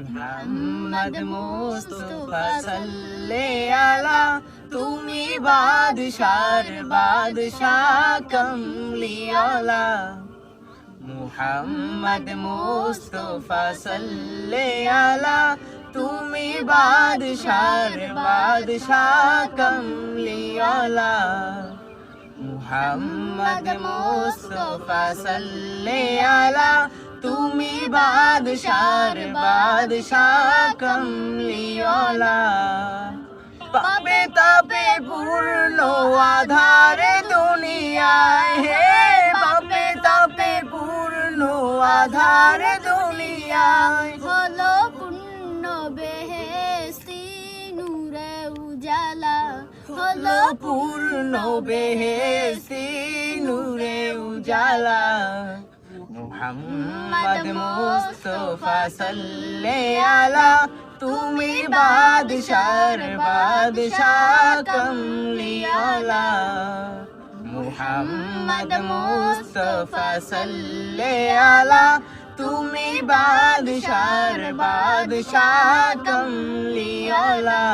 মোহাম্মদ মুস্তফা সাল্লে আলা তুমি বাদশার বাদশাহ কমলিওয়ালা। মুহাম্মদ মুস্তফা সাল্লে আলা তুমি বাদশার বাদশাহ কমলিওয়ালা। মুহাম্মদ মুস্তফা সাল্লে আলা তুমি বাদশার বাদশাহ কমলিওয়ালা। পাপে তাপে পূর্ণ আধার দুনিয়ায় হে, পাপে তাপে পূর্ণ আধার দুনিয়ায়। হলো পূর্ণ বেহেস্তি নূরে উজালা। হলো পূর্ণ বেহেস্তি নূরে উজালা। মুহাম্মদ মুস্তফা সাল্লে আলা তুমি বাদশার বাদশাহ কমলিওয়ালা মুহাম্মদ মুস্তফা সাল্লে আলা তুমি বাদশার বাদশাহ কমলিওয়ালা